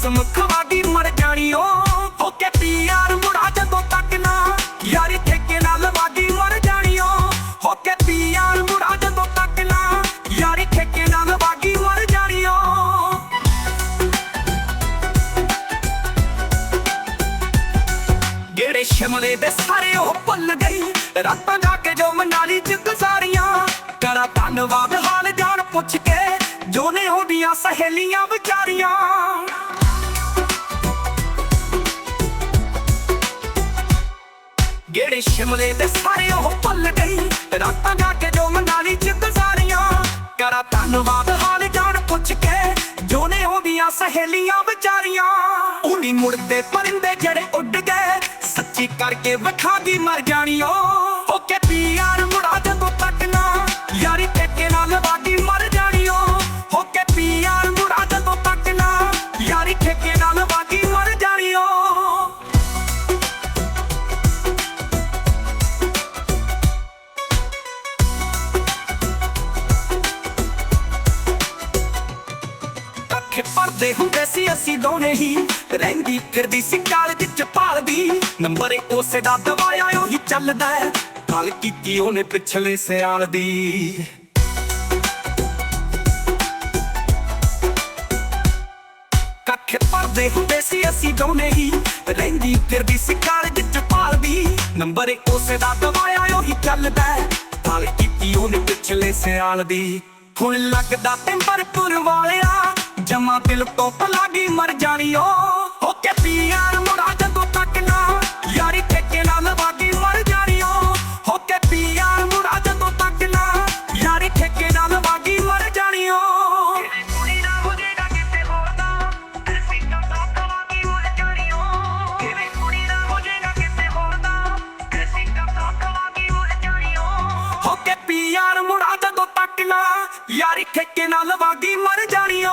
ਕਸਮ ਖਵਾਗੀ ਮਰ ਜਾਣੀਓ। ਹੋ ਕੇ ਪੀਆਰ ਮੁੜਾ ਜਦੋਂ ਤੱਕ ਨਾ। ਯਾਰੀ ਠੇਕੇ ਨਾਲ ਵਾਗੀ ਮਰ ਜਾਣੀਓ। ਹੋ ਕੇ ਪੀਆਰ ਮੁੜਾ ਜਦੋਂ ਤੱਕ ਨਾ। ਯਾਰੀ ਠੇਕੇ ਨਾਲ ਵਾਗੀ ਮਰ ਜਾਣੀਓ। ਜਿਹੜੇ ਸ਼ਿਮਲੇ ਦੇ ਸਾਰੇ ਉਹ ਭੁੱਲ ਗਈ। ਰਾਤਾਂ ਜਾ ਕੇ ਜੋ ਮਨਾਲੀ ਚ ਗੁਜ਼ਾਰੀਆਂ। ਕਰਾ ਧੰਨਵਾਦ ਹਾਲ ਜਾਣ ਪੁੱਛ ਕੇ। ਜੋ ਨੇ ਉਹਦੀਆਂ ਸਹੇਲੀਆਂ ਵਿਚਾਰੀਆਂ। ਜਿਹੜੇ ਸ਼ਿਮਲੇ ਦੇ ਸਾਰੇ ਉਹ ਭੁੱਲ ਗਈ। ਰਾਤਾਂ ਜਾ ਕੇ ਜੋ ਮਨਾਲੀ ਚ ਗੁਜ਼ਾਰੀਆਂ। ਕਰਾ ਧੰਨਵਾਦ ਹਾਲ ਜਾਣ ਪੁੱਛ ਕੇ, ਜੋ ਨੇ ਉਹਦੀਆਂ ਸਹੇਲੀਆਂ ਵਿਚਾਰੀਆਂ। ਉਨੀ ਮੁੜਦੇ ਪਰਿੰਦੇ ਜਿਹੜੇ ਉੱਡ ਗਏ, ਸੱਚੀ ਕਰਕੇ ਵਖਾ ਦੀ ਮਰ ਜਾਣੀਓ। ਅੱਖੇ ਹੁੰਦੇ ਸੀ ਅਸੀਂ ਦੋਨੇ ਹੀ ਰਹਿੰਦੀ, ਫਿਰਦੀ ਸੀ ਕਾਲਜ ਚ ਭਾਲਦੀ। ਨੰਬਰ ਉਸੇ ਦਾ ਦਵਾਇਆ ਉਹੀ ਚੱਲਦਾ ਹੈ। ਗੱਲ ਕੀਤੀ ਉਹਨੇ ਪਿਛਲੇ ਸਿਆਲ ਦੀ। ਕੱਖੇ ਪਰਦੇ ਹੁੰਦੇ ਸੀ ਅਸੀਂ ਦੋਨੇ ਹੀ ਰਹਿੰਦੀ, ਫਿਰਦੀ ਸੀ ਕਾਲਜ ਚ ਭਾਲਦੀ। ਨੰਬਰ ਇੱਕ ਉਸੇ ਦਾ ਦਵਾਇਆ ਉਹੀ ਚੱਲਦਾ ਹੈ। ਗੱਲ ਕੀਤੀ ਉਹਨੇ ਪਿਛਲੇ ਸਿਆਲ ਦੀ। ਹੁਣ ਲੱਗਦਾ ਟੈਂਪਰਪੁਰ ਵਾਲਿਆ ਜਮਾ ਦਿਲ ਤੋਂ ਪਲਾਗੀ ਮਰ ਜਾਣੀਓ ਹੋ ਕੇ ਪੀਆਰ ਮੁੜਾ ਜਦੋਂ ਤੱਕ ਨਾ ਯਾਰੀ ਠੇਕੇ ਨਾਲ ਵਾਗੀ ਮਰ ਜਾਣੀਓ ਹੋ ਕੇ ਪੀਆਰ ਮੁੜਾ ਜਦੋਂ ਤੱਕ ਨਾ ਯਾਰੀ ਠੇਕੇ ਨਾਲ ਵਾਗੀ ਮਰ ਮਰ ਜਾਣੀਓ ਹੋ ਕੇ ਨਾ। ਯਾਰੀ ਠੇਕੇ ਨਾਲ ਵਾਗੀ ਮਰ ਜਾਣੀਓ।